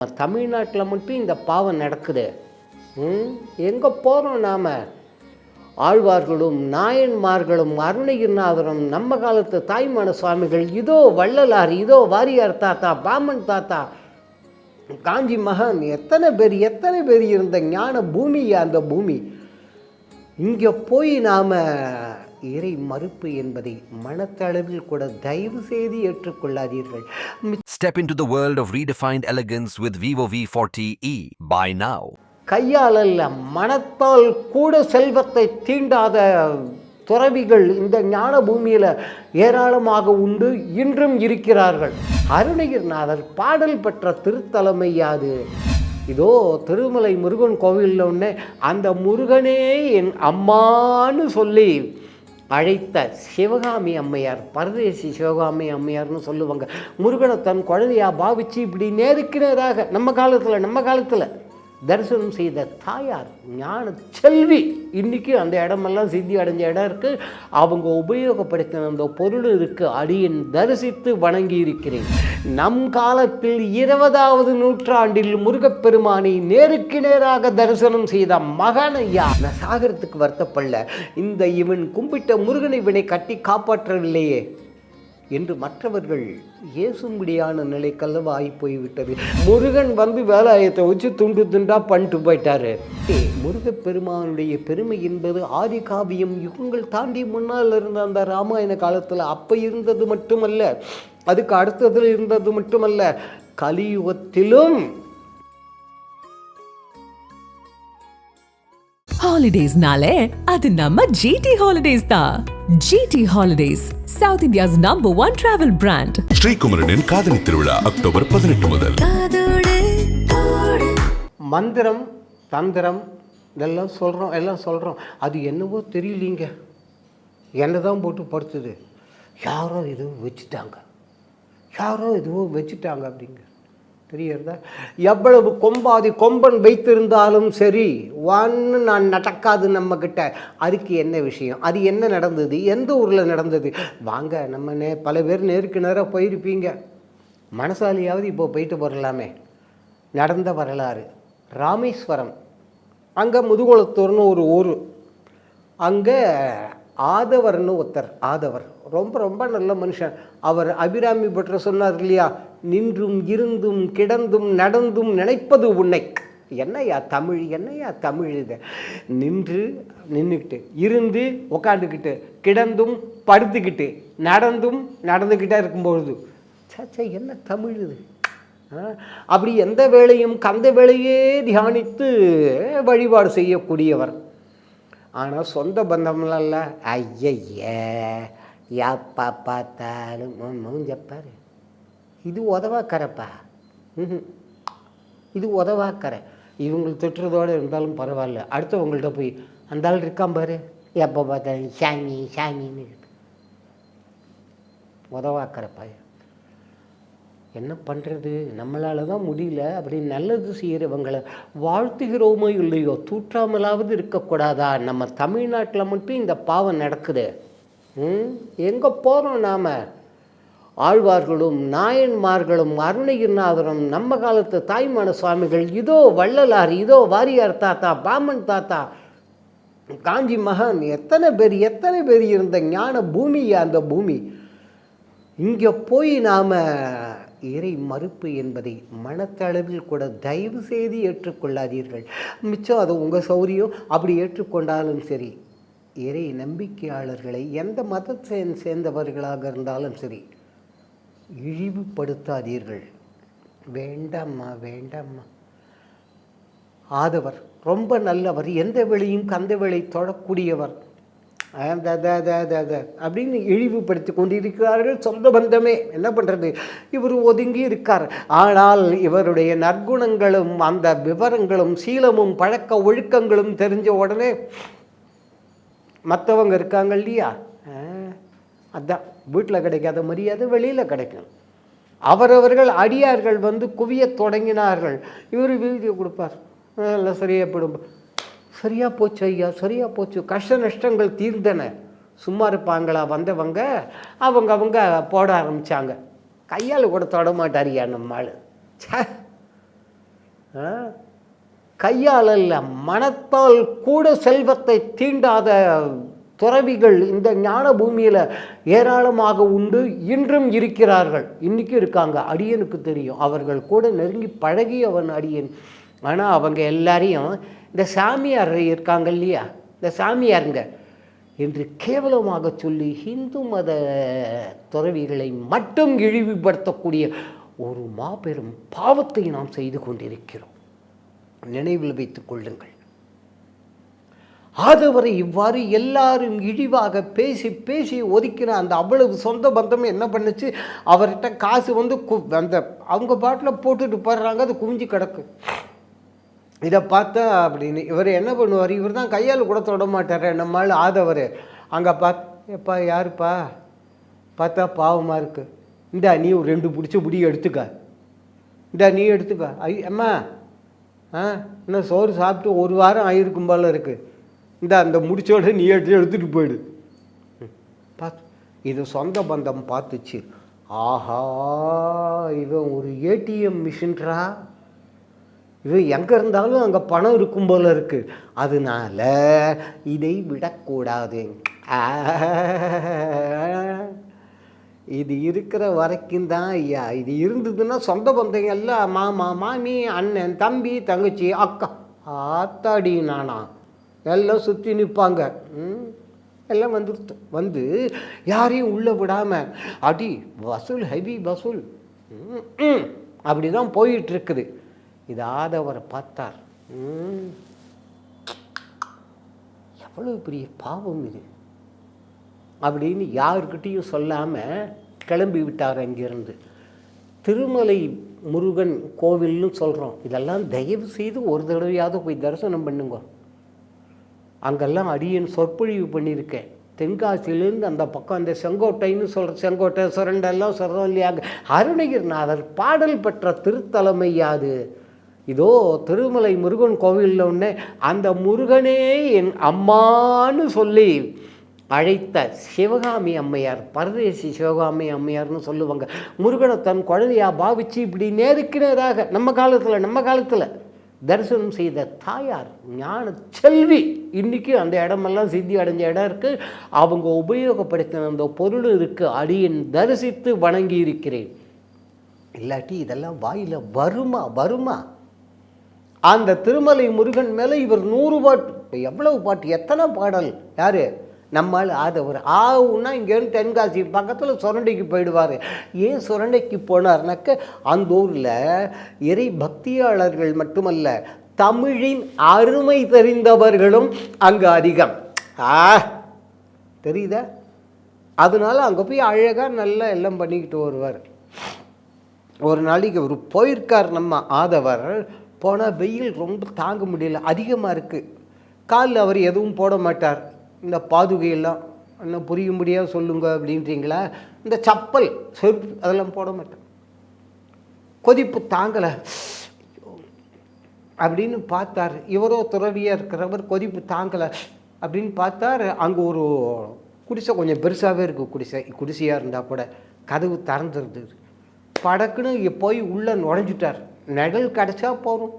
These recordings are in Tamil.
தமிழ்நாட்டில் மட்டும் இந்த பாவம் நடக்குது. ம்? எங்கே போகிறோம் நாம்? ஆழ்வார்களும் நாயன்மார்களும் அருணகிரிநாதரும் நம்ம காலத்து தாய்மான சுவாமிகள் இதோ வள்ளலார் இதோ வாரியார் தாத்தா பாமன் தாத்தா காஞ்சி மகான் எத்தனை பேர் எத்தனை பேர் இருந்த ஞான பூமி அந்த பூமி? இங்கே போய் நாம் இறை மறுப்பு என்பதை மனத்தளவில் கூட தயவு செய்து ஏற்றுக்கொள்ளாதீர்கள் Step into the world of redefined elegance with Vivo V40e. Buy now. கையால் அல்ல மனத்தால் கூட செல்வத்தை தீண்டாத துறவிகள் இந்த ஞான பூமியில் ஏராளமாக உண்டு இன்றும் இருக்கிறார்கள் அருணகிரிநாதர் பாடல் பெற்ற திருத்தலமை யாது இதோ திருமலை முருகன் கோவிலில் ஒன்று அந்த முருகனே என் அம்மான்னு சொல்லி அழைத்த சிவகாமி அம்மையார் பரதேசி சிவகாமி அம்மையார்னு சொல்லுவாங்க. முருகனை தன் குழந்தையாக பாவிச்சு இப்படி நேருக்கு நேராக நம்ம காலத்தில் நம்ம காலத்தில் தரிசனம் செய்த தாயார் ஞான செல்வி. இன்றைக்கி அந்த இடமெல்லாம் சித்தி அடைஞ்ச இடம் இருக்குது அவங்க உபயோகப்படுத்தின அந்த பொருள் இருக்குது அடியின் தரிசித்து வணங்கி இருக்கிறேன் நம் காலத்தில் இருபதாவது நூற்றாண்டில் முருகப்பெருமானை நேருக்கு நேராக தரிசனம் செய்த மகனையா நான் சாகரத்துக்கு வருத்தப்படல. இந்த இவன் கும்பிட்ட முருகனை இவனை கட்டி காப்பாற்றவில்லையே. என்று மற்றவர்கள் ஏசும்படியான நிலைக்கல்லவா ஆகி போய்விட்டது. முருகன் வந்து வேலாயத்தை வச்சு துண்டு துண்டாக பண்ணிட்டு போயிட்டாரு. முருகப்பெருமானுடைய பெருமை என்பது ஆதி காவியம் யுகங்கள் தாண்டி முன்னால் இருந்த அந்த ராமாயண காலத்தில் அப்போ இருந்தது மட்டுமல்ல அதுக்கு அடுத்ததில் இருந்தது மட்டுமல்ல கலியுகத்திலும் ஹாலிடேஸ்னாலே அது நம்ம ஜிடி ஹாலிடேஸ் தான் GT holidays South India's number one travel brand ஸ்ரீகுமரனின் காதலி திருவிழா அக்டோபர் பதினெட்டு முதல். மந்திரம் தந்திரம் இதெல்லாம் சொல்கிறோம் எல்லாம் சொல்கிறோம் அது என்னவோ தெரியலீங்க. என்னை தான் போட்டு படுத்துது. யாரோ எதுவும் வச்சுட்டாங்க. யாரோ எதுவும் வச்சுட்டாங்க அப்படிங்க. தெரியறதா எவ்வளவு கொம்பாதி கொம்பன் வைத்திருந்தாலும் சரி ஒன்று நான் நடக்காது நம்மக்கிட்ட அதுக்கு என்ன விஷயம்? அது என்ன நடந்தது? எந்த ஊரில் நடந்தது? வாங்க நம்ம நே பல பேர் நேருக்கு நேராக போயிருப்பீங்க. மனசாலியாவது இப்போ போயிட்டு வரலாமே. நடந்த வரலாறு. ராமேஸ்வரம். அங்கே முதுகுளத்தூர்னு ஒரு ஊர். அங்கே ஆதவர்னு ஒருத்தர் ஆதவர். ரொம்ப ரொம்ப நல்ல மனுஷன். அவர் அபிராமி பற்ற சொன்னார் இல்லையா? நின்றும் இருந்தும் கிடந்தும் நடந்தும் நினைப்பது உன்னை. என்னையா தமிழ் என்னையா தமிழ் இது? நின்று நின்றுக்கிட்டு இருந்து உக்காந்துக்கிட்டு கிடந்தும் படுத்துக்கிட்டு நடந்தும் நடந்துக்கிட்டே இருக்கும்பொழுது சச்சா என்ன தமிழ் இது? ஆ, அப்படி எந்த வேலையும் கந்த வேலையே தியானித்து வழிபாடு செய்யக்கூடியவர். ஆனால் சொந்த பந்தம்லாம் இல்லை. ஐயய்ய யாப்பா பார்த்தாலும் மூஞ்சப்பார் இது உதவாக்கரைப்பா. ம்ஹும். இது உதவாக்கரை. இவங்களுக்கு திட்டுறதோடு இருந்தாலும் பரவாயில்ல. அடுத்தவங்கள்ட்ட போய் அந்த ஆள் இருக்கான் பாரு. எப்போ பார்த்தாலும் சாமி சாமின்னு உதவாக்கரை என்ன பண்ணுறது நம்மளால தான் முடியல. அப்படி நல்லது செய்கிறவங்களை வாழ்த்துகிறோமோ இல்லையோ தூற்றாமலாவது இருக்கக்கூடாதா? நம்ம தமிழ்நாட்டில் மட்டும் இந்த பாவம் நடக்குது. ம்? எங்கே போகிறோம் நாம்? ஆழ்வார்களும் நாயன்மார்களும் அருணகிரிநாதரும் நம்ம காலத்து தாய்மான சுவாமிகள் இதோ வள்ளலார் இதோ வாரியார் தாத்தா பாமன் தாத்தா காஞ்சி மகான் எத்தனை பேர் எத்தனை பேர் இருந்த ஞான பூமி அந்த பூமி? இங்கே போய் நாம் இறை மறுப்பு என்பதை மனத்தளவில் கூட தயவு செய்து ஏற்றுக்கொள்ளாதீர்கள். மிச்சம் அது உங்கள் சௌரியம். அப்படி ஏற்றுக்கொண்டாலும் சரி இறை நம்பிக்கையாளர்களை எந்த மதத்தை சேர்ந்தவர்களாக இருந்தாலும் சரி இழிவுபடுத்தாதீர்கள். வேண்டாம்மா வேண்டாம்மா. ஆதவர் ரொம்ப நல்லவர். எந்த வேளையும் கந்த வேளை தொடக்கூடியவர். அப்படின்னு இழிவுபடுத்தி கொண்டிருக்கிறார்கள் சொந்த பந்தமே. என்ன பண்ணுறது இவர் ஒதுங்கி இருக்கார். ஆனால் இவருடைய நற்குணங்களும் அந்த விவரங்களும் சீலமும் பழக்க ஒழுக்கங்களும் தெரிஞ்ச உடனே மற்றவங்க இருக்காங்க இல்லையா? அதான். வீட்டில் கிடைக்காத மரியாதை வெளியில் கிடைக்கும். அவரவர்கள் அடியார்கள் வந்து குவியத் தொடங்கினார்கள். இவர் வீடியோ கொடுப்பார். எல்லாம் சரியாக போயிடும். சரியா போச்சு ஐயா சரியாக போச்சு. கஷ்ட நஷ்டங்கள் தீர்ந்தன. சும்மா இருப்பாங்களா வந்தவங்க? அவங்க அவங்க போட ஆரம்பித்தாங்க கையால் கூட தொட மாட்டாரியா நம்ம ஆள் ஆ? கையால் அல்ல மனத்தால் கூட செல்வத்தை தீண்டாத துறவிகள் இந்த ஞான பூமியில் ஏராளமாக உண்டு. இன்றும் இருக்கிறார்கள். இன்றைக்கும் இருக்காங்க. அடியனுக்கு தெரியும். அவர்கள் கூட நெருங்கி பழகியவன் அடியன். ஆனால் அவங்க எல்லாரையும் இந்த சாமியார் இருக்காங்க இல்லையா இந்த சாமியாருங்க. என்று கேவலமாக சொல்லி இந்து மத துறவிகளை மட்டும் இழிவுபடுத்தக்கூடிய ஒரு மாபெரும் பாவத்தை நாம் செய்து கொண்டிருக்கிறோம். நினைவில் வைத்துக் கொள்ளுங்கள். ஆதவரை இவ்வாறு எல்லாரும் இழிவாக பேசி பேசி ஒதுக்கின அந்த அவ்வளவு சொந்த பந்தம் என்ன பண்ணுச்சு? அவர்கிட்ட காசு வந்து கு- அந்த அவங்க பாட்டில் போட்டுட்டு போடுறாங்க அது குவிஞ்சு கிடக்கு. இதை பார்த்தா அப்படின்னு இவர் என்ன பண்ணுவார்? இவர் தான் கையால் கூட தொட மாட்டார் நம்மால் ஆதவர். அங்கே பா எப்பா யாருப்பா? பார்த்தா பாவமாக இருக்கு. இந்தா நீ ஒரு ரெண்டு பிடிச்ச பிடி எடுத்துக்க. இந்தா நீ எடுத்துக்க. ஐ அம்மா ஆ இன்னும் சோறு சாப்பிட்டு ஒரு வாரம் ஆயிருக்கும் போல இருக்குது இந்தா அந்த முடிச்சோட நீ எடுத்து எடுத்துகிட்டு போயிடு. பார்த்து இது சொந்த பந்தம் பார்த்துச்சு. ஆஹா இவன் ஒரு ஏடிஎம் மிஷின்ரா? இது எங்கே இருந்தாலும் அங்கே பணம் இருக்கும் போல் இருக்குது அதனால இதை விடக்கூடாது. ஆ, இது இருக்கிற வரைக்கும் தான் ஐயா. இது இருந்ததுன்னா சொந்த பந்தங்க எல்லாம் மாமா மாமி அண்ணன் தம்பி தங்கச்சி அக்கா ஆத்தாடி நானா. எல்லாம் சுற்றி நிற்பாங்க ம்? எல்லாம் வந்துருத்து வந்து யாரையும் உள்ளே விடாமல் அடி வசூல் ஹெவி வசூல். அப்படி தான் போயிட்டுருக்குது இது ஆதவரை பார்த்தார். ம், எவ்வளவு பெரிய பாவம் இது. அப்படின்னு யாருக்கிட்டேயும் சொல்லாமல் கிளம்பி விட்டார் அங்கிருந்து. திருமலை முருகன் கோவில்னு சொல்கிறோம் இதெல்லாம் தயவு செய்து ஒரு தடவையாவது போய் தரிசனம் பண்ணுங்க. அங்கெல்லாம் அடியன் சொற்பொழிவு பண்ணியிருக்கேன். தென்காசியிலேருந்து அந்த பக்கம் அந்த செங்கோட்டைன்னு சொல்கிற செங்கோட்டை சுரண்டெல்லாம் சொல்கிறோம் இல்லையா? அருணகிரிநாதர் பாடல் பெற்ற திருத்தலமை யாது இதோ திருமலை முருகன் கோவிலில் ஒன்று அந்த முருகனே என் அம்மான்னு சொல்லி அழைத்த சிவகாமி அம்மையார் பரதேசி சிவகாமி அம்மையார்னு சொல்லுவாங்க. முருகனை தன் குழந்தையா பாவிச்சு இப்படி நேருக்கு நேராக நம்ம காலத்தில் நம்ம காலத்தில் தரிசனம் செய்த தாயார் ஞான செல்வி. இன்றைக்கும் அந்த இடமெல்லாம் சித்தி அடைஞ்ச இடம் இருக்குது அவங்க உபயோகப்படுத்தின அந்த பொருள் இருக்குது அடியன் தரிசித்து வணங்கி இருக்கிறேன் இல்லாட்டி இதெல்லாம் வாயில் வருமா வருமா? அந்த திருமலை முருகன் மேலே இவர் நூறு பாட்டு எவ்வளவு பாட்டு எத்தனை பாடல்? யார்? நம்மால் ஆதவர். ஆவுன்னா இங்கேருந்து தென்காசி பக்கத்தில் சுரண்டைக்கு போயிடுவார். ஏன் சுரண்டைக்கு போனார்னாக்க அந்த ஊரில் இறை பக்தியாளர்கள் மட்டுமல்ல தமிழின் அருமை தெரிந்தவர்களும் அங்கே அதிகம். ஆ தெரியுதா? அதனால அங்கே போய் அழகாக நல்லா எல்லாம் பண்ணிக்கிட்டு வருவார். ஒரு நாளைக்கு அவர் போயிருக்கார் நம்ம ஆதவர். போனால் வெயில் ரொம்ப தாங்க முடியல அதிகமாக இருக்குது காலில் அவர் எதுவும் போட மாட்டார். இந்த பாதுகையெல்லாம் என்ன முடியாது சொல்லுங்க அப்படின்றீங்களா? இந்த சப்பல் செருப்பு அதெல்லாம் போட மாட்டார். கொதிப்பு தாங்கலை. அப்படின்னு பார்த்தார். இவரோ துறவியாக இருக்கிறவர் கொதிப்பு தாங்கலை அப்படின்னு பார்த்தார். அங்கே ஒரு குடிசை கொஞ்சம் பெருசாகவே இருக்குது குடிசை குடிசையாக இருந்தால் கூட கதவு திறந்துருது படக்குன்னு போய் உள்ளே நுழைஞ்சிட்டார். நிழல் கிடச்சா போதும்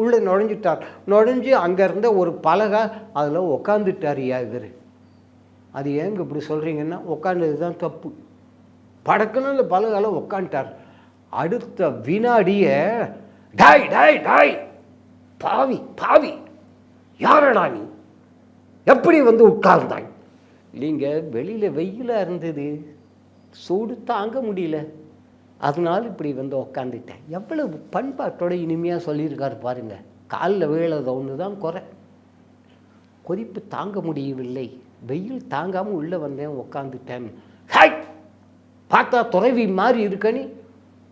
உள்ளே நுழைஞ்சிட்டார். நுழைஞ்சு அங்கே இருந்த ஒரு பலகை அதில் உக்காந்துட்டார் ஐயா இவர். அது ஏங்க இப்படி சொல்கிறீங்கன்னா உட்காந்தது தான் தப்பு. படக்குன்னு அந்த பலகால உக்காந்துட்டார். அடுத்த வினாடியே டாய் டாய் டாய் பாவி பாவி யாரடா நீ? எப்படி வந்து உட்கார்ந்தாய்? நீங்கள் வெளியில் வெயிலாக இருந்தது. சூடு தாங்க முடியல. அதனால் இப்படி வந்து உக்காந்துட்டேன். எவ்வளவு பண்பாட்டோட இனிமையாக சொல்லியிருக்காரு பாருங்கள் காலில் வீழத ஒன்று தான் குறை. கொதிப்பு தாங்க முடியவில்லை. வெயில் தாங்காமல் உள்ளே வந்தேன் உக்காந்துட்டேன். ஹாய் பார்த்தா துறவி மாதிரி இருக்க நீ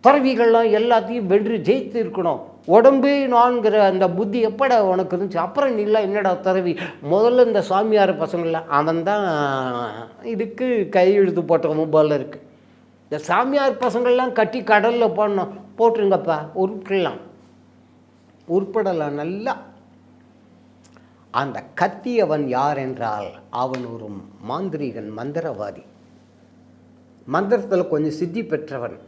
துறவிகள்லாம் எல்லாத்தையும் வென்று ஜெயித்து இருக்கணும் உடம்பே நான்கிற அந்த புத்தி எப்படா உனக்கு இருந்துச்சு? அப்புறம் நீ என்னடா துறவி? முதல்ல இந்த சாமியார் பசங்களில் அவன் தான் இதுக்கு கையெழுத்து போட்டவன் போல இருக்குது இந்த சாமியார் பசங்கள்லாம் கட்டி கடலில் போடணும். போட்டுருங்கப்பா உருப்பிடலாம் உருப்படலாம் நல்லா. அந்த கத்தியவன் யார் என்றால் அவன் ஒரு மாந்திரிகன் மந்திரவாதி. மந்திரத்தில் கொஞ்சம் சித்தி பெற்றவன்.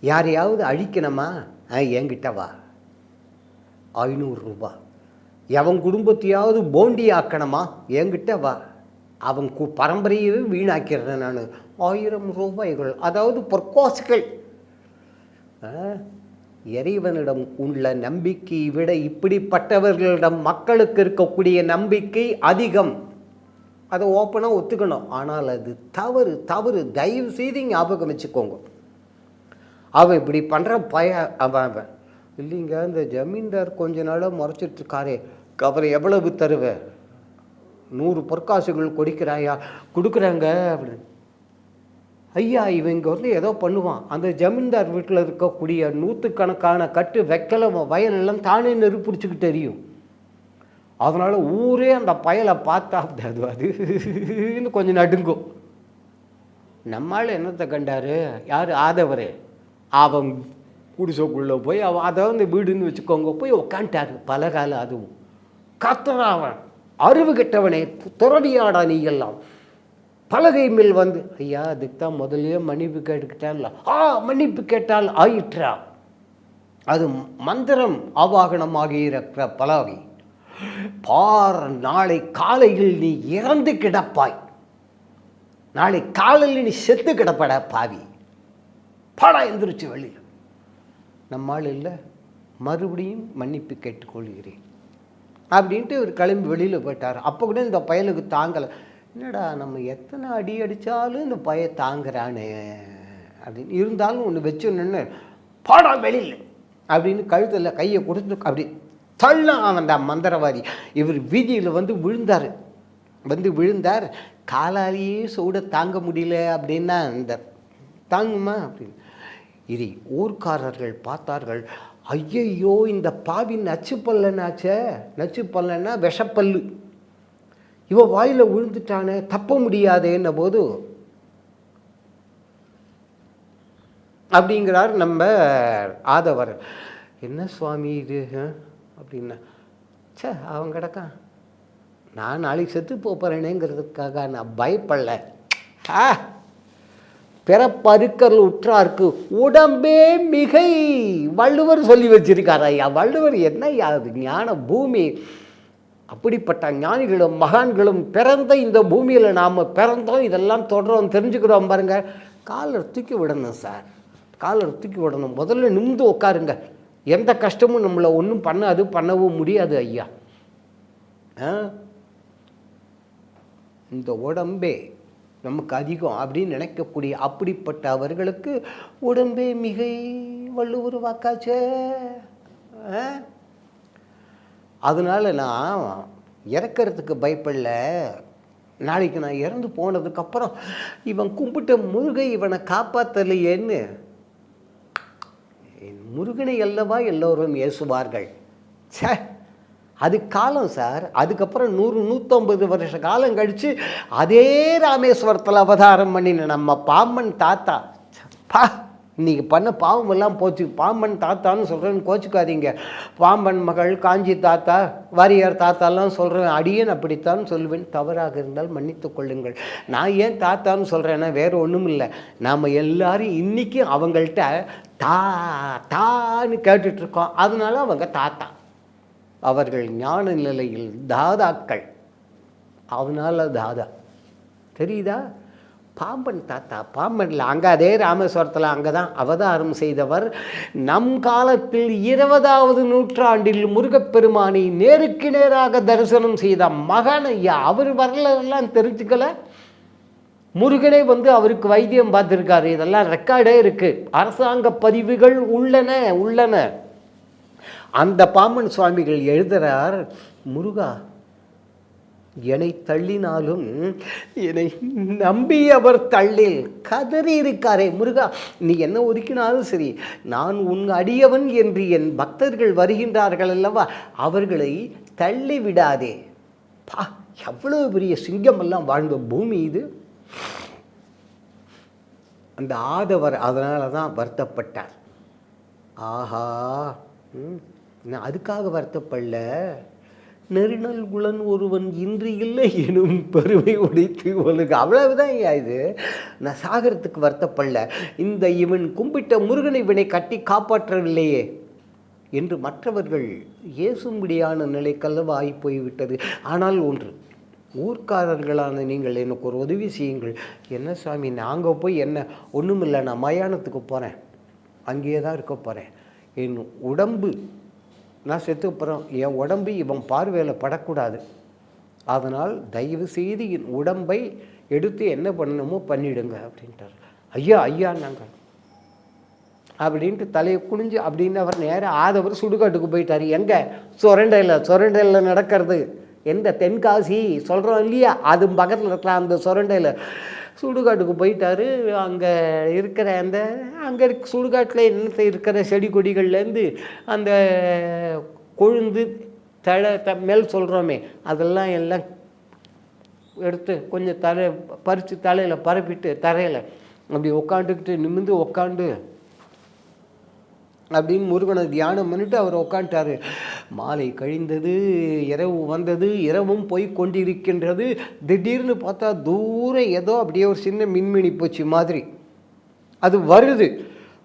யாரையாவது அழிக்கணுமா? ஆ என்கிட்ட வா. ஐநூறுரூபா எவன் குடும்பத்தையாவது போண்டி ஆக்கணுமா என்கிட்ட வா. அவன் கு பரம்பரையவே வீணாக்கிறேன் நான். ஆயிரம் ரூபாய்கள். அதாவது பொற்காசுகள். ஆ, இறைவனிடம் உள்ள நம்பிக்கையை விட இப்படிப்பட்டவர்களிடம் மக்களுக்கு இருக்கக்கூடிய நம்பிக்கை அதிகம். அதை ஓப்பனாக ஒத்துக்கணும். ஆனால் அது தவறு தவறு. தயவு செய்து ஞாபகம் வச்சுக்கோங்க. அவன் இப்படி பண்ணுற பய அவன் அவன். இல்லைங்க இந்த ஜமீன்தார் கொஞ்ச நாளாக முறைச்சிட்ருக்காரே இருக்காரே. அவரை எவ்வளவு தருவேன் நூறு பொற்காசுகள் கொடுக்கிறாயா? கொடுக்குறாங்க அப்படின்னு. ஐயா இவங்க வந்து ஏதோ பண்ணுவான். அந்த ஜமீன்தார் வீட்டில் இருக்கக்கூடிய நூற்றுக்கணக்கான கட்டு வெக்கலை வயலெல்லாம் தானே நெருப்பிடிச்சிக்கிட்டு தெரியும். அதனால் ஊரே அந்த பயலை பார்த்தா அது அது இன்னும் கொஞ்சம் நடுங்கும். நம்மால் என்னத்தை கண்டாரு? யார்? ஆதவர். அவன் குடிசைக்குள்ளே போய் அவன் அதை வந்து வீடுன்னு வச்சுக்கோங்க போய் உக்காண்டாரு பல காலம் அதுவும். கத்துறான் அவன். அறிவு கெட்டவனே துறவியாடா நீ எல்லாம் பலகை மேல் வந்து ஐயா அதுக்கு தான் முதல்லயே மன்னிப்பு கேட்டுக்கிட்டான்ல. ஆ மன்னிப்பு கேட்டால் ஆயிற்றா? அது மந்திரம் ஆவாகனமாகி இருக்கிற பலகை. பார் நாளை காலையில் நீ இறந்து கிடப்பாய். நாளை காலையில் நீ செத்து கிடப்பட பாவி. பாடா எந்திரிச்சு வெளியில். நம்மால் இல்லை மறுபடியும் மன்னிப்பு கேட்டுக்கொள்கிறேன். அப்படின்ட்டு இவர் கிளம்பி வெளியில் போயிட்டார். அப்போ கூட இந்த பயலுக்கு தாங்கலை. என்னடா நம்ம எத்தனை அடி அடித்தாலும் இந்த பய தாங்குறானே. அப்படின்னு இருந்தாலும் ஒன்று வச்சு நின்று பாடா வெளியில் அப்படின்னு கழுத்தில் கையை கொடுத்து அப்படி தள்ள அவன் அந்த மந்திரவாதி. இவர் வீதியில் வந்து விழுந்தார். வந்து விழுந்தார். காலாலேயே சூட தாங்க முடியல அப்படின்னா இந்த தாங்குமா அப்படின்னு. இதை ஊர்க்காரர்கள் பார்த்தார்கள். ஐயையோ இந்த பாவி நச்சு பல்லனாச்சே நச்சு பல்லன்னா விஷப்பல்லு. இவன் வாயில் விழுந்துட்டானே தப்ப முடியாதேன்ன போது. அப்படிங்கிறார் நம்ம ஆதவர் என்ன சுவாமி இது அப்படின்னா ச்சே அவன் கிடக்கான் நான் நாளைக்கு செத்து போகிறேனேங்கிறதுக்காக நான் பயப்படல. ஆ! பிறப்பருக்கல் உற்றார்க்கு உடம்பே மிகை. வள்ளுவர் சொல்லி வச்சிருக்கார் ஐயா. வள்ளுவர் என்ன ஐயா? அது ஞான பூமி. அப்படிப்பட்ட ஞானிகளும் மகான்களும் பிறந்த இந்த பூமியில் நாம் பிறந்தோம் இதெல்லாம் தொடரோம் தெரிஞ்சுக்கிறோம் பாருங்க. காலர் தூக்கி விடணும் சார். காலர் தூக்கி விடணும். முதல்ல நிமிந்து உட்காருங்க. எந்த கஷ்டமும் நம்மளை ஒன்றும் பண்ணாது பண்ணவும் முடியாது ஐயா. ஆ? இந்த உடம்பே நமக்கு அதிகம் அப்படின்னு நினைக்கக்கூடிய அப்படிப்பட்ட அவர்களுக்கு உடம்பே மிகை வள்ளுவர் வாக்காச்சே ஆ? அதனால நான் இறக்கறதுக்கு பயப்படல. நாளைக்கு நான் இறந்து போனதுக்கப்புறம் இவன் கும்பிட்ட முருகை இவனை காப்பாற்றலையேன்னு என் முருகனை அல்லவா எல்லோரும் ஏசுவார்கள். ச்சே! அது காலம் சார். அதுக்கப்புறம் நூறு நூற்றம்பது வருஷ காலம் கழித்து அதே ராமேஸ்வரத்தில் அவதாரம் பண்ணின நம்ம பாம்பன் தாத்தா. பா இன்றைக்கி பண்ண பாவம் எல்லாம் போச்சு. பாம்பன் தாத்தான்னு சொல்கிறேன்னு கோச்சிக்காதீங்க. பாம்பன் மகள் காஞ்சி தாத்தா வாரியார் தாத்தாலாம் சொல்கிறேன் அடியேன் அப்படித்தான் சொல்லுவேன் தவறாக இருந்தால் மன்னித்து கொள்ளுங்கள். நான் ஏன் தாத்தான்னு சொல்கிறேன்னா வேறு ஒன்றும் இல்லை. நாம் எல்லாரும் இன்றைக்கி அவங்கள்ட்ட தா தான்னு கேட்டுட்ருக்கோம் அதனால அவங்க தாத்தா. அவர்கள் ஞான நிலையில் தாதாக்கள். அவனால் தாதா. தெரியுதா? பாம்பன் தாத்தா பாம்பனில் அங்கே அதே ராமேஸ்வரத்தில் அங்கே தான் அவதாரம் செய்தவர். நம் காலத்தில் இருபதாவது நூற்றாண்டில் முருகப்பெருமானை நேருக்கு நேராக தரிசனம் செய்த மகன் ஐயா. அவர் வரலாம் தெரிஞ்சுக்கல. முருகனே வந்து அவருக்கு வைத்தியம் பார்த்துருக்காரு. இதெல்லாம் ரெக்கார்டே இருக்குது அரசாங்க பதிவுகள் உள்ளன உள்ளன. அந்த பாம்பன் சுவாமிகள் எழுதுகிறார் முருகா என்னை தள்ளினாலும் என்னை நம்பியவர் தள்ளில் கதறி இருக்காரே. முருகா நீ என்ன ஒதுக்கினாலும் சரி நான் உன் அடியவன் என்று என் பக்தர்கள் வருகின்றார்கள் அல்லவா? அவர்களை தள்ளி விடாதே. பா எவ்வளவு பெரிய சிங்கமெல்லாம் வாழ்ந்த பூமி இது. அந்த ஆதவர் அதனால தான் வருத்தப்பட்டார். ஆஹா ம், நான் அதுக்காக வருத்தப்படல. நெருநல் குலன் ஒருவன் இன்று இல்லை எனும் பெருமை உடைத்து உனக்கு அவ்வளவுதான் ஐயா இது. நான் சாகரத்துக்கு வருத்தப்படல. இந்த இவன் கும்பிட்ட முருகனை இவனை கட்டி காப்பாற்றவில்லையே என்று மற்றவர்கள் ஏசும்படியான நிலைக்கல்லவா ஆகி போய்விட்டது. ஆனால் ஒன்று ஊர்க்காரர்களான நீங்கள் எனக்கு ஒரு உதவி செய்யுங்கள். என்ன சாமி நாங்கள் போய் என்ன? ஒன்றுமில்லை நான் மயானத்துக்கு போகிறேன் அங்கேயே தான் இருக்க போகிறேன் என் உடம்பு நான் செத்து அப்புறம் என் உடம்பு இவன் பார்வையில் படக்கூடாது. அதனால் தயவு செய்து என் உடம்பை எடுத்து என்ன பண்ணணுமோ பண்ணிடுங்க அப்படின்ட்டார். ஐயா ஐயா நாங்கள் அப்படின்ட்டு தலையை குனிஞ்சு அப்படின்னு அவர் நேராக ஆதவர் சுடுகாட்டுக்கு போயிட்டார். எங்கே? சுரண்டையில் சுரண்டையில் நடக்கிறது. எந்த தென்காசி சொல்கிறோம் இல்லையா? அது பக்கத்தில் இருக்கிற அந்த சுரண்டையில். சுடுகாட்டுக்கு போயிட்டாரு. அங்கே இருக்கிற அந்த அங்கே இருக்க சுடுகாட்டில் என்ன இருக்கிற செடி கொடிகள்லேருந்து அந்த கொழுந்து தழை த மேல் சொல்கிறோமே அதெல்லாம் எல்லாம் எடுத்து கொஞ்சம் தலை பறித்து தலையில் பரப்பிட்டு தரையில் அப்படி உக்காண்டுக்கிட்டு நிமிர்ந்து உக்காண்டு அப்படின்னு முருகனை தியானம் பண்ணிட்டு அவர் உட்காந்துட்டாரு மாலை கழிந்தது இரவு வந்தது இரவும் போய் கொண்டிருக்கின்றது. திடீர்னு பார்த்தா தூரம் ஏதோ அப்படியே ஒரு சின்ன மின்மினி போச்சு மாதிரி. அது வருது.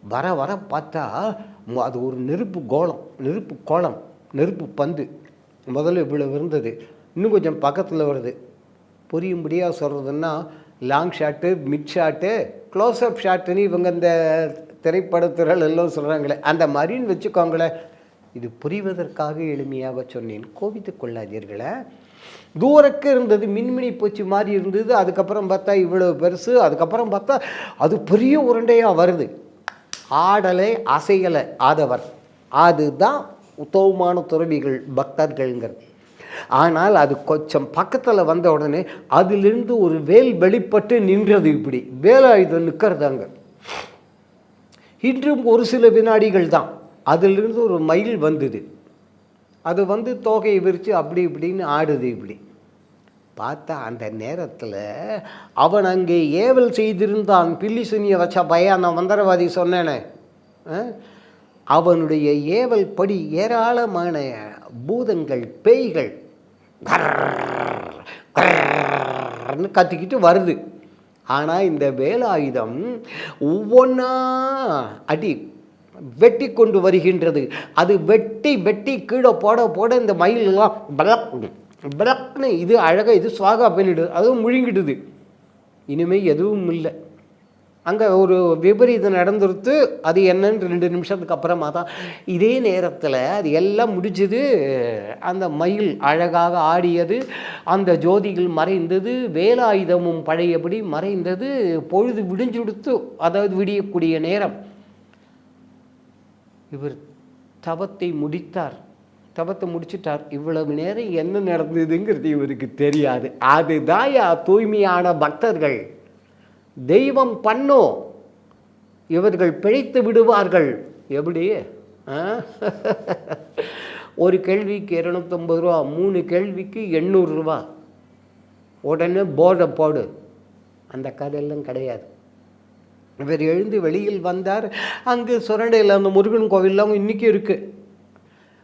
வர வர பார்த்தா அது ஒரு நெருப்பு கோலம் நெருப்பு கோலம் நெருப்பு பந்து. முதல்ல இவ்வளவு இருந்தது. இன்னும் கொஞ்சம் பக்கத்தில் வருது. புரியும்படியாக சொல்கிறதுன்னா long shot mid shot close up ஷாட்டுன்னு இவங்க இந்த திரைப்படத்துறைகள் எல்லாம் சொல்கிறாங்களே அந்த மாதிரின்னு வச்சுக்கோங்களேன். இது புரிவதற்காக எளிமையாக சொன்னேன். கோவித்து கொள்ளாதீர்களே. தூரக்கு இருந்தது மின்மினி பூச்சி மாதிரி இருந்தது அதுக்கப்புறம் பார்த்தா இவ்வளோ பெருசு அதுக்கப்புறம் பார்த்தா அது பெரிய உருண்டையாக வருது. ஆடலை அசையலை ஆதவர். அதுதான் உத்தவமான துறவிகள் பக்தர்கள்ங்கிறது. ஆனால் அது கொஞ்சம் பக்கத்தில் வந்த உடனே அதிலிருந்து ஒரு வேல் வெளிப்பட்டு நின்றது இப்படி. வேலாயுதம் நிற்கிறதாங்க இன்றும் ஒரு சில வினாடிகள் தான். அதிலிருந்து ஒரு மயில் வந்தது. அது வந்து தோகையை விரித்து அப்படி இப்படின்னு ஆடுது இப்படி. பார்த்தா அந்த நேரத்தில் அவன் அங்கே ஏவல் செய்திருந்தான். பில்லி சுனியை வச்ச பையன் நான் மந்திரவாதி சொன்னேனே. அவனுடைய ஏவல் படி ஏராளமான பூதங்கள் பேய்கள் கத்திக்கிட்டு வருது ஆனால் இந்த வேலாயுதம் ஒவ்வொன்றா அடி வெட்டி கொண்டு வருகின்றது. அது வெட்டி வெட்டி கீழே போட போட இந்த மயிலெல்லாம் பலக் பலக்னு இது அழகாக இது சுவாகா பண்ணிடுது அதுவும் முழுங்கிடுது. இனிமேல் எதுவும் இல்லை. அங்கே ஒரு விபரீதம் நடந்துருத்து அது என்னன்னு ரெண்டு நிமிஷத்துக்கு அப்புறமா தான். இதே நேரத்தில் அது எல்லாம் முடிஞ்சது. அந்த மயில் அழகாக ஆடியது அந்த ஜோதிகள் மறைந்தது வேலாயுதமும் பழையபடி மறைந்தது பொழுது விடிஞ்சுடுத்து அதாவது விடியக்கூடிய நேரம். இவர் தவத்தை முடித்தார். தவத்தை முடிச்சிட்டார். இவ்வளவு நேரம் என்ன நடந்ததுங்கிறது இவருக்கு தெரியாது. அதுதான் தூய்மையான பக்தர்கள். தெய்வம் பண்ணோ இவர்கள் பிழைத்து விடுவார்கள். எப்படி? ஒரு கேள்விக்கு இரநூத்தம்பது ரூபா மூணு கேள்விக்கு எண்ணூறுரூவா உடனே போர்டை போடு. அந்த கதையெல்லாம் கிடையாது. இவர் எழுந்து வெளியில் வந்தார். அங்கு சுரண்டையில் அந்த முருகன் கோவில்லாம் இன்றைக்கும் இருக்குது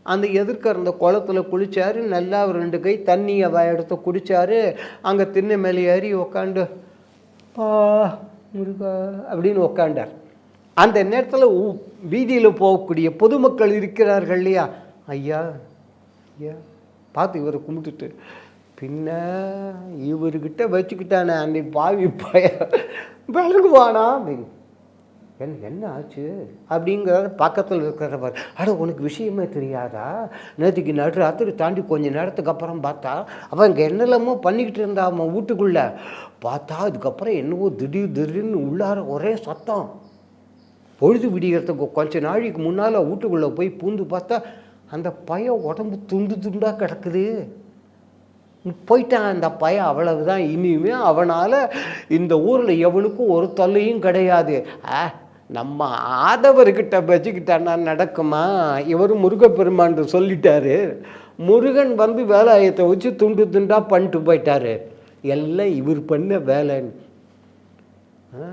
அந்த எதிர்க்க இருந்த குளத்துல குளித்தார் நல்லா ஒரு ரெண்டு கை தண்ணியை எடுத்து குடித்தார் அங்கே திண்ணை மேலே ஏறி உக்காண்டு பா முருகா அப்படின்னு உக்காண்டார். அந்த நேரத்தில் வீதியில் போகக்கூடிய பொதுமக்கள் இருக்கிறார்கள் இல்லையா? ஐயா ஐயா பார்த்து இவரை கும்பிட்டுட்டு பின்ன இவர்கிட்ட வச்சுக்கிட்டானே அன்னை பாவி பய விளங்குவானா? அப்படின்னு. என்ன என்ன ஆச்சு? அப்படிங்கிற பக்கத்தில் இருக்கிறவர் அட உனக்கு விஷயமே தெரியாதா? நேற்றுக்கு நடு ராத்திரி தாண்டி கொஞ்ச நேரத்துக்கு அப்புறம் பார்த்தா அவன் இங்கே என்னெல்லாமோ பண்ணிக்கிட்டு இருந்தா அவன் வீட்டுக்குள்ளே. பார்த்தா அதுக்கப்புறம் என்னவோ திடீர் திடீர்னு உள்ளார ஒரே சத்தம். பொழுது விடிகிறதுக்கு கொஞ்ச நாளைக்கு முன்னால் வீட்டுக்குள்ளே போய் பூந்து பார்த்தா அந்த பையன் உடம்பு துண்டு துண்டாக கிடக்குது. போயிட்டான் அந்த பையன் அவ்வளவுதான். இனிமே அவனால் இந்த ஊரில் எவனுக்கும் ஒரு தொல்லையும் கிடையாது. ஆ நம்ம ஆதவர்கிட்ட வச்சுக்கிட்டான்னா நடக்குமா? இவர் முருகப்பெருமான் சொல்லிட்டாரு. முருகன் வந்து வேலாயத்தை வச்சு துண்டு துண்டா பண்ணிட்டு போயிட்டாரு. எல்லாம் இவர் பண்ண வேலைன்னு ஆ?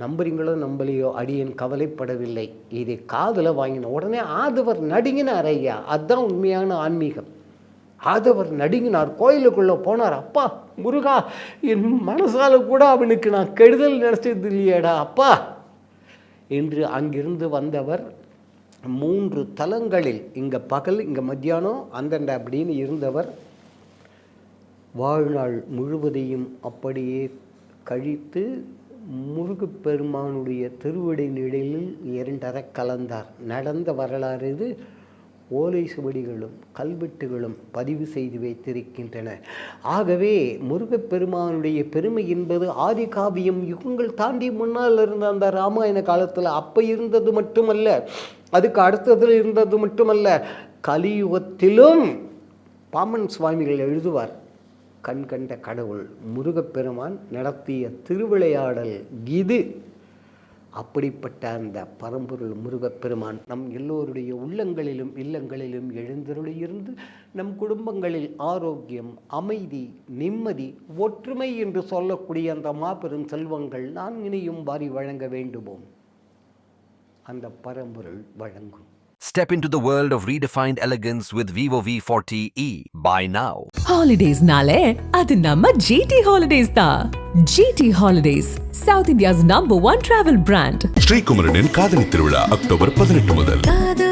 நம்புறீங்களோ நம்பலையோ அடியன் கவலைப்படவில்லை. இதை காதில் வாங்கின உடனே ஆதவர் நடுங்கினார் ஐயா. அதுதான் உண்மையான ஆன்மீகம். ஆதவர் நடுங்கினார். கோயிலுக்குள்ளே போனார். அப்பா முருகா என் மனசால கூட அவனுக்கு நான் கெடுதல் நினச்சது இல்லையேடா அப்பா. இன்று அங்கிருந்து வந்தவர் மூன்று தலங்களில் இங்கே பகல் இங்கே மத்தியானம் அந்தண்ட அப்படின்னு இருந்தவர் வாழ்நாள் முழுவதையும் அப்படியே கழித்து முருகப்பெருமானுடைய திருவடி நிலையில் இரண்டரை கலந்தார். நடந்த வரலாறு இது. ஓலை சுவடிகளும் கல்வெட்டுகளும் பதிவு செய்து வைத்திருக்கின்றன. ஆகவே முருகப்பெருமானுடைய பெருமை என்பது ஆதி காவியம் யுகங்கள் தாண்டி முன்னால் இருந்த அந்த ராமாயண காலத்தில் அப்போ இருந்தது மட்டுமல்ல அதுக்கு அடுத்ததில் இருந்தது மட்டுமல்ல கலியுகத்திலும் பாமன் சுவாமிகள் எழுதுவார் கண் கண்ட கடவுள் முருகப்பெருமான் நடத்திய திருவிளையாடல் இது அப்படிப்பட்ட அந்த பரம்பொருள் முருகப்பெருமான் நம் எல்லோருடைய உள்ளங்களிலும் இல்லங்களிலும் எழுந்தருளியிருந்து நம் குடும்பங்களில் ஆரோக்கியம் அமைதி நிம்மதி ஒற்றுமை என்று சொல்லக்கூடிய அந்த மாபெரும் செல்வங்கள் நான் இனியும் வாரி வழங்க வேண்டுமோம் அந்த பரம்பொருள் வழங்கும். Step into the world of redefined elegance with Vivo V40e. Buy now. ஹாலிடேஸ்னாலே அது நம்ம ஜிடி ஹாலிடேஸ் தான் GT holidays South India's number one travel brand ஸ்ரீகுமரனின் காதணி திருவிழா அக்டோபர் பதினெட்டு முதல் காதல்